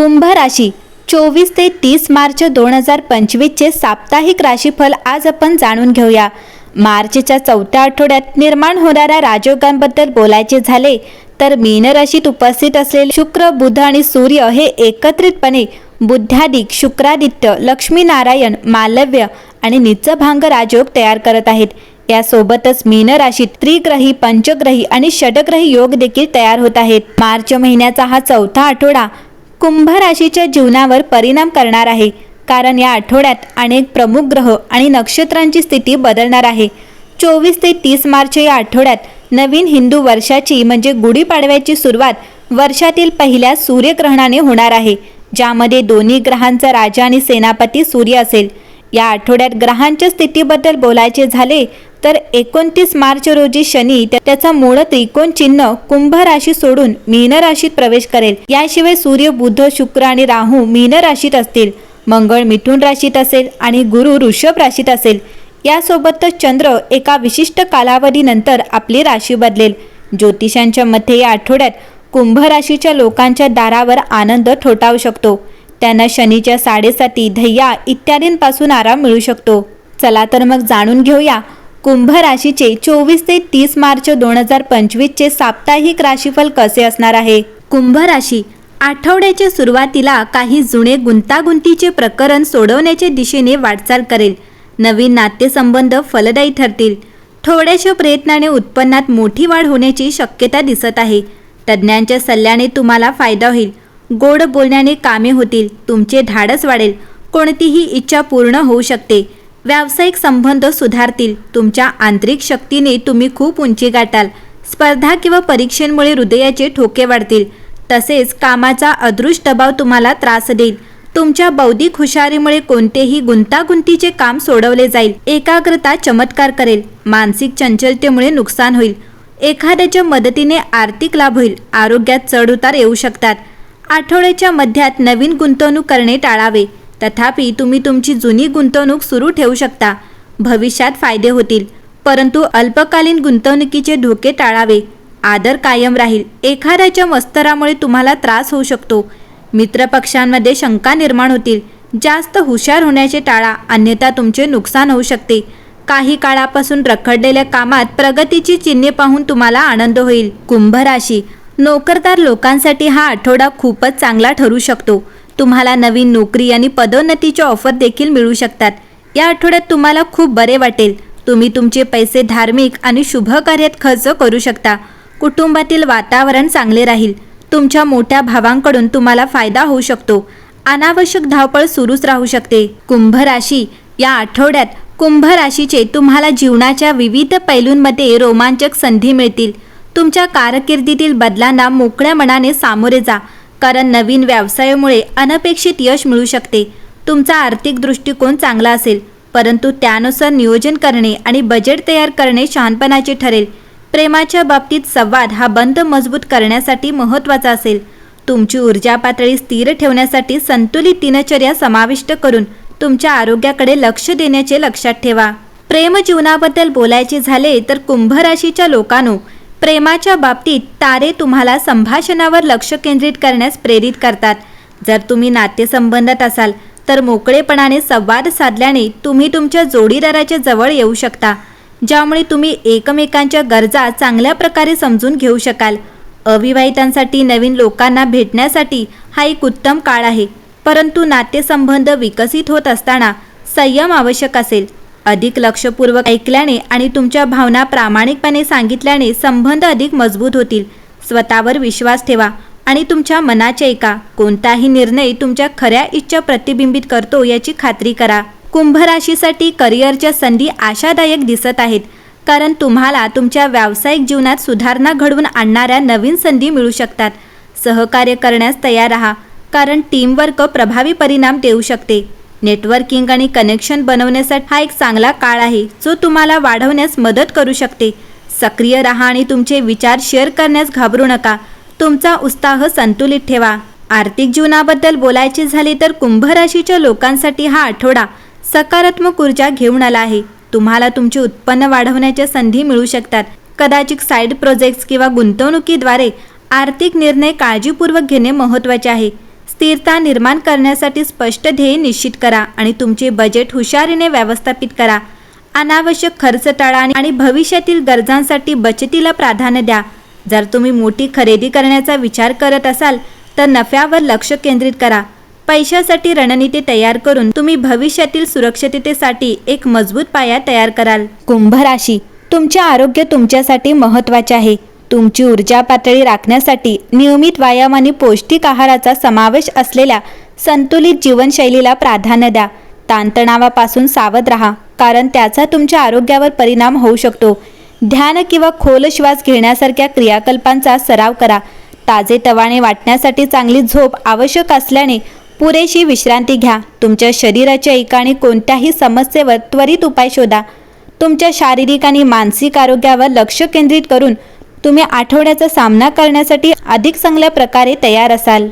कुंभ राशी. चोवीस ते तीस मार्च दोन हजार पंचवीसचे साप्ताहिक राशीफल आज आपण जाणून घेऊया. मार्चच्या चौथ्या आठवड्यात निर्माण होणाऱ्या राजयोगांबद्दल बोलायचे झाले तर मीन राशीत उपस्थित असलेले शुक्र बुध आणि सूर्य हे एकत्रितपणे बुद्धादिक शुक्रादित्य लक्ष्मीनारायण मालव्य आणि निचभांग राजयोग तयार करत आहेत. यासोबतच मीन राशीत त्रिग्रही पंचग्रही आणि षडग्रही योग देखील तयार होत आहेत. मार्च महिन्याचा हा चौथा आठवडा कुंभ राशीच्या जीवनावर परिणाम करणार आहे. कारण या आठवड्यात अनेक प्रमुख ग्रह आणि नक्षत्रांची स्थिती बदलणार आहे. चोवीस ते तीस मार्च या आठवड्यात नवीन हिंदू वर्षाची म्हणजे गुढीपाडव्याची सुरुवात वर्षातील पहिल्या सूर्यग्रहणाने होणार आहे. ज्यामध्ये दोन्ही ग्रहांचा राजा आणि सेनापती सूर्य असेल. या आठवड्यात ग्रहांच्या स्थितीबद्दल बोलायचे झाले तर एकोणतीस मार्च रोजी शनी त्याचा मूळ त्रिकोण चिन्ह कुंभ राशी सोडून मीन राशीत प्रवेश करेल. याशिवाय सूर्य बुध शुक्र आणि राहू मीन राशीत असतील. मंगळ मिथुन राशीत असेल आणि गुरु ऋषभ राशीत असेल. यासोबतच चंद्र एका विशिष्ट कालावधीनंतर आपली राशी बदलेल. ज्योतिषांच्या मते या आठवड्यात कुंभ राशीच्या लोकांच्या दारावर आनंद ठोठावू शकतो. त्यांना शनीच्या साडेसाती धैया इत्यादींपासून आराम मिळू शकतो. चला तर मग जाणून घेऊया कुंभ राशीचे चोवीस ते तीस मार्च दोन हजार पंचवीसचे साप्ताहिक राशीफल कसे असणार आहे? कुंभ राशी आठवड्याच्या सुरुवातीला काही जुने गुंतागुंतीचे प्रकरण सोडवण्याच्या दिशेने वाटचाल करेल. नवीन नातेसंबंध फलदायी ठरतील. थोड्याशा प्रयत्नाने उत्पन्नात मोठी वाढ होण्याची शक्यता दिसत आहे. तज्ज्ञांच्या सल्ल्याने तुम्हाला फायदा होईल. गोड बोलण्याने कामे होतील तुमचे धाडस वाढेल कोणतीही इच्छा पूर्ण होऊ शकते. व्यावसायिक संबंध सुधारतील तुमच्या आंतरिक शक्तीने तुम्ही खूप उंची गाठाल. स्पर्धा किंवा परीक्षेमुळे हृदयाचे ठोके वाढतील. तसेच कामाचा अदृश दबाव तुम्हाला त्रास देईल. तुमच्या बौद्धिक हुशारीमुळे कोणतेही गुंतागुंतीचे काम सोडवले जाईल. एकाग्रता चमत्कार करेल. मानसिक चंचलतेमुळे नुकसान होईल. एखाद्याच्या मदतीने आर्थिक लाभ होईल. आरोग्यात चढउतार येऊ शकतात. आठवड्याच्या मध्यात नवीन गुंतवणूक करणे टाळावे. तथापि तुम्ही तुमची जुनी गुंतवणूक सुरू ठेवू शकता. भविष्यात फायदे होतील. परंतु अल्पकालीन गुंतवणुकीचे धोके टाळावे. आदर कायम राहील. एखाद्याच्या मस्तरामुळे तुम्हाला त्रास होऊ शकतो. मित्रपक्षांमध्ये शंका निर्माण होतील. जास्त हुशार होण्याचे टाळा. अन्यथा तुमचे नुकसान होऊ शकते. काही काळापासून रखडलेल्या कामात प्रगतीची चिन्हे पाहून तुम्हाला आनंद होईल. कुंभ राशी नोकरदार लोकांसाठी हा आठवडा खूपच चांगला ठरू शकतो. तुम्हाला नवीन नोकरी आणि पदोन्नतीच्या ऑफर देखील मिळू शकतात. या आठवड्यात तुम्हाला खूप बरे वाटेल. तुम्ही तुमचे पैसे धार्मिक आणि शुभ कार्यात खर्च करू शकता. कुटुंबातील वातावरण चांगले राहील. तुमच्या मोठ्या भावांकडून तुम्हाला फायदा होऊ शकतो. अनावश्यक धावपळ सुरूच राहू शकते. कुंभ राशी. या आठवड्यात कुंभ राशीचे तुम्हाला जीवनाच्या विविध पैलूंमध्ये रोमांचक संधी मिळतील. तुमच्या कारकिर्दीतील बदलांना मोकळ्या मनाने सामोरे जा कारण नवीन व्यवसायामुळे अनपेक्षित यश मिळू शकते. तुमचा आर्थिक दृष्टिकोन चांगला असेल परंतु त्यानुसार नियोजन करणे आणि बजेट तयार करणे शहाणपणाचे ठरेल. प्रेमाच्या बाबतीत संवाद हा बंध मजबूत करण्यासाठी महत्त्वाचा असेल. तुमची ऊर्जा पातळी स्थिर ठेवण्यासाठी संतुलित दिनचर्या समाविष्ट करून तुमच्या आरोग्याकडे लक्ष देण्याचे लक्षात ठेवा. प्रेम जीवनाबद्दल बोलायचे झाले तर कुंभ राशीच्या लोकांनो प्रेमाच्या बाबतीत तारे तुम्हाला संभाषणावर लक्ष केंद्रित करण्यास प्रेरित करतात. जर तुम्ही नातेसंबंधात असाल तर मोकळेपणाने संवाद साधल्याने तुम्ही तुमच्या जोडीदाराच्या जवळ येऊ शकता ज्यामुळे तुम्ही एकमेकांच्या गरजा चांगल्या प्रकारे समजून घेऊ शकाल. अविवाहितांसाठी नवीन लोकांना भेटण्यासाठी हा एक उत्तम काळ आहे परंतु नातेसंबंध विकसित होत असताना संयम आवश्यक असेल. अधिक लक्षपूर्वक ऐकल्याने आणि तुमच्या भावना प्रामाणिकपणे सांगितल्याने संबंध अधिक मजबूत होतील. स्वतःवर विश्वास ठेवा आणि तुमच्या मनाचे ऐका. कोणताही निर्णय तुमच्या खऱ्या इच्छा प्रतिबिंबित करतो याची खात्री करा. कुंभ राशीसाठी करिअरच्या संधी आशादायक दिसत आहेत कारण तुम्हाला तुमच्या व्यावसायिक जीवनात सुधारणा घडवून आणणाऱ्या नवीन संधी मिळू शकतात. सहकार्य करण्यास तयार राहा कारण टीमवर्क प्रभावी परिणाम देऊ शकते. नेटवर्किंग आणि कनेक्शन बनवण्यासाठी हा एक चांगला काळ आहे जो तुम्हाला वाढवण्यास मदत करू शकते. सक्रिय राहा आणि तुमचे विचार शेअर करण्यास घाबरू नका. तुमचा उत्साह संतुलित ठेवा. आर्थिक जीवनाबद्दल बोलायचे झाले तर कुंभ राशीच्या लोकांसाठी हा आठवडा सकारात्मक ऊर्जा घेऊन आला आहे. तुम्हाला तुमचे उत्पन्न वाढवण्याच्या संधी मिळू शकतात. कदाचित साईड प्रोजेक्ट्स किंवा गुंतवणुकीद्वारे आर्थिक निर्णय काळजीपूर्वक घेणे महत्त्वाचे आहे. स्थिरता निर्माण करण्यासाठी स्पष्ट ध्येय निश्चित करा आणि तुमचे बजेट हुशारीने व्यवस्थापित करा. अनावश्यक खर्च टाळा आणि भविष्यातील गरजांसाठी बचतीला प्राधान्य द्या. जर तुम्ही मोठी खरेदी करण्याचा विचार करत असाल तर नफ्यावर लक्ष केंद्रित करा. पैशासाठी रणनीती तयार करून तुम्ही भविष्यातील सुरक्षिततेसाठी एक मजबूत पाया तयार कराल. कुंभ राशी. तुमचे आरोग्य तुमच्यासाठी महत्त्वाचे आहे. तुमची ऊर्जा पातळी राखण्यासाठी नियमित व्यायाम आणि पौष्टिक आहाराचा समावेश असलेल्या संतुलित जीवनशैलीला प्राधान्य द्या. ताणतणावापासून सावध राहा कारण त्याचा तुमच्या आरोग्यावर परिणाम होऊ शकतो. ध्यान किंवा खोल श्वास घेण्यासारख्या क्रियाकल्पांचा सराव करा. ताजे तवाने वाटण्यासाठी चांगली झोप आवश्यक असल्याने पुरेशी विश्रांती घ्या. तुमच्या शरीराच्या एकाने कोणत्याही समस्येवर त्वरित उपाय शोधा. तुमच्या शारीरिक आणि मानसिक आरोग्यावर लक्ष केंद्रित करून तुम्ही आठवड्याचा सामना करण्यासाठी अधिक चांगल्या प्रकारे तयार असाल.